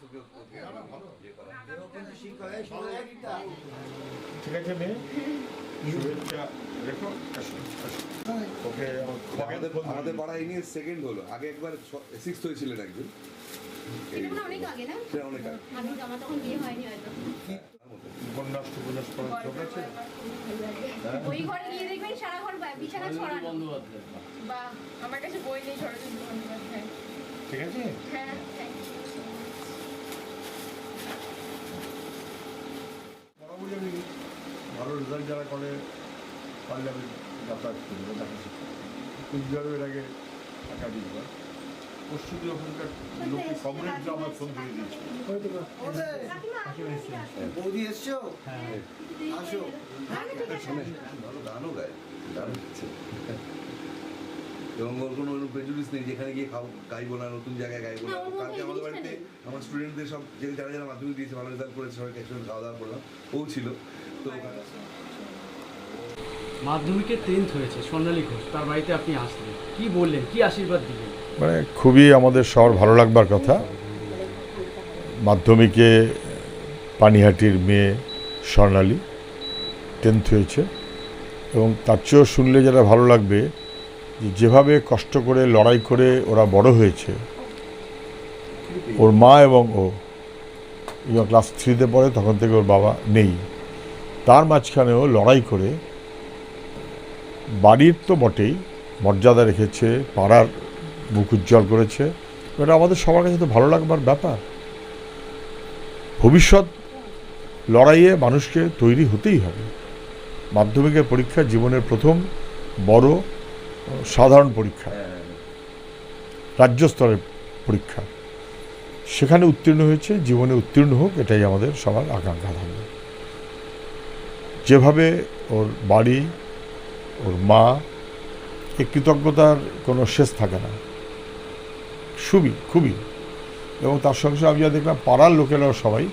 থেকে ওকে ইয়ে করা ঠিক আছে মেয়ে? শুভেচ্ছা রেখো। ওকে আমাদের আমাদের পাড়া সেকেন্ড হলো। আগে একবার সিক্স হয়েছিলেন একজন। হয় অনেক আগে না? অনেক আগে। আমার তখন বিয়ে হয়নি হয়তো। উপন্যাস উপন্যাস পড়ার চোখ আছে? ওই ঘরে গিয়ে দেখবেন সারা ঘর বিছানা ছড়ানো। বা আমার কাছে বই নেই সরস্বতী ঠিক আছে? হ্যাঁ ভালো যারা করে পারলে আমি যাতায়াত করি বা দেখা শিখি কুচবিহারও এর আগে একাধিকবার পশ্চিমী ওখানকার লোকে কমরেডরা আমার ফোন ধরে দিয়েছে বৌদি এসছো? আসো। শুনে ভালো গানও গায় গান এবং ওর কোনো প্রেজুডিস নেই যেখানে গিয়ে খাও গাইবো না নতুন জায়গায় গাইবো না। কালকে আমাদের বাড়িতে আমার স্টুডেন্টদের সব যে যারা যারা মাধ্যমিক দিয়েছে ভালো রেজাল্ট করেছে সবাইকে একসঙ্গে খাওয়া দাওয়া করলাম। ও ছিল। তো ওখানে টেন্থ হয়েছে স্বর্ণালী ঘোষ, তার বাড়িতে আপনি আসলেন। কি বললেন? কি আশীর্বাদ দিলেন? মানে খুবই আমাদের সবার ভালো লাগবার কথা। মাধ্যমিকে পানিহাটির মেয়ে স্বর্ণালী টেন্থ হয়েছে। এবং তার চেয়েও শুনলে যেটা ভালো লাগবে, যে যেভাবে কষ্ট করে, লড়াই করে ওরা বড় হয়েছে, ওর মা এবং ও ক্লাস থ্রিতে পড়ে, তখন থেকে ওর বাবা নেই। তার মাঝখানেও লড়াই করে বাড়ির তো বটেই, মর্যাদা রেখেছে, পাড়ার মুখ উজ্জ্বল করেছে এটা আমাদের সবার কাছে তো ভালো লাগবার ব্যাপার। ভবিষ্যৎ লড়াইয়ে মানুষকে তৈরি হতেই হবে। মাধ্যমিকের পরীক্ষা জীবনের প্রথম বড় সাধারণ পরীক্ষা রাজ্য স্তরের পরীক্ষা। সেখানে উত্তীর্ণ হয়েছে, জীবনে উত্তীর্ণ হোক, এটাই আমাদের সবার আকাঙ্ক্ষা থাকবে। যেভাবে ওর বাড়ি ওর মা এই কৃতজ্ঞতার কোনো শেষ থাকে না। খুবই খুবই। এবং তার সঙ্গে সঙ্গে আমি যা দেখলাম পাড়ার লোকেরাও সবাই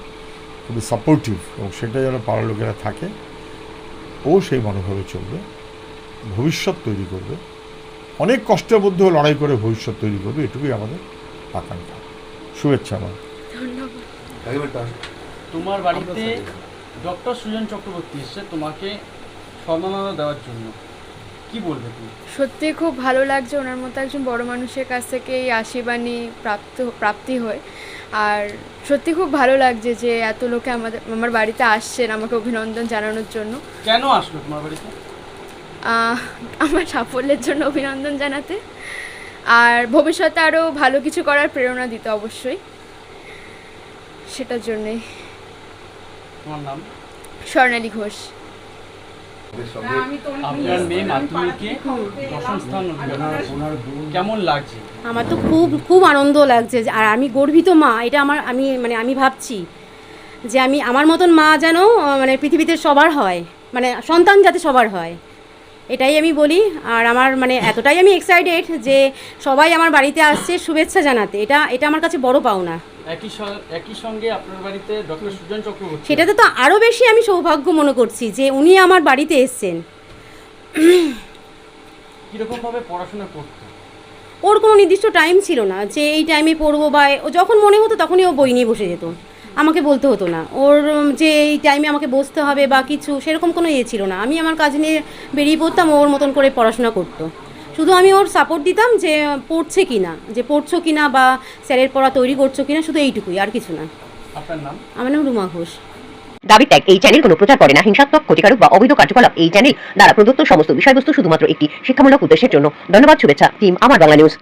খুবই সাপোর্টিভ এবং সেটা যেন পাড়ার লোকেরা থাকে ও সেই মনোভাবে চলবে ভবিষ্যৎ তৈরি করবে অনেক কষ্টের মধ্যেও লড়াই করে ভবিষ্যৎ তৈরি করবে এটুকুই আমাদের আকাঙ্ক্ষা। শুভেচ্ছা আমার তোমার বাড়িতে ডক্টর সুজন চক্রবর্তী এসছে তোমাকে সম্মাননা দেওয়ার জন্য। কি বলবে তুমি? সত্যি খুব ভালো লাগছে ওনার মতো একজন বড় মানুষের কাছ থেকে এই আশীর্বাণী প্রাপ্ত প্রাপ্তি হয়। আর সত্যি খুব ভালো লাগছে যে এত লোকে আমাদের আমার বাড়িতে আসছেন আমাকে অভিনন্দন জানানোর জন্য। কেন আসলো তোমার বাড়িতে? আমার সাফল্যের জন্য অভিনন্দন জানাতে। আর ভবিষ্যতে আরও ভালো কিছু করার প্রেরণা দিতে অবশ্যই। সেটার জন্যেই তোমার নাম? স্বর্ণালী ঘোষ। আপনার মেয়ে মাধ্যমিকে দশম স্থান কেমন লাগছে? আমার তো খুব খুব আনন্দ লাগছে আর আমি গর্বিত মা এটা আমার আমি মানে আমি ভাবছি যে আমি আমার মতন মা যেন মানে পৃথিবীতে সবার হয় মানে সন্তান যাতে সবার হয়। এটাই আমি বলি। আর আমার মানে এতটাই আমি এক্সাইটেড যে সবাই আমার বাড়িতে আসছে শুভেচ্ছা জানাতে। এটা এটা আমার কাছে বড় পাওনা। একই সঙ্গে আপনার বাড়িতে ডক্টর সুজন চক্রবর্তী। সেটাতে তো আরও বেশি আমি সৌভাগ্য মনে করছি যে উনি আমার বাড়িতে এসছেন। কীরকম পড়াশোনা করতো ওর কোনো নির্দিষ্ট টাইম ছিল না যে এই টাইমে পড়ব বা ও যখন মনে হতো তখনই ও বই নিয়ে বসে যেত। আমাকে বলতে হতো না। ওর যে এই টাইমে আমাকে বসতে হবে বা কিছু সেরকম কোনো ইয়ে ছিল না। আমি আমার কাজ নিয়ে বেরিয়ে পড়তাম ওর মতন করে পড়াশোনা করতো। শুধু আমি ওর সাপোর্ট দিতাম যে পড়ছে কি না যে পড়ছো কি না বা স্যারের পড়া তৈরি করছ কি না শুধু এইটুকুই আর কিছু না। আমার নাম রুমা ঘোষ। দাবি ত্যাগ এই চ্যানেল কোনো প্রচার করে না। হিংসাত্মক ক্ষতিকারক বা অবৈধ কার্যকলাপ এই চ্যানেল দ্বারা প্রদত্ত সমস্ত বিষয়বস্তু শুধুমাত্র একটি শিক্ষামূলক উদ্দেশ্যের জন্য। ধন্যবাদ শুভেচ্ছা টিম আমার বাংলা নিউজ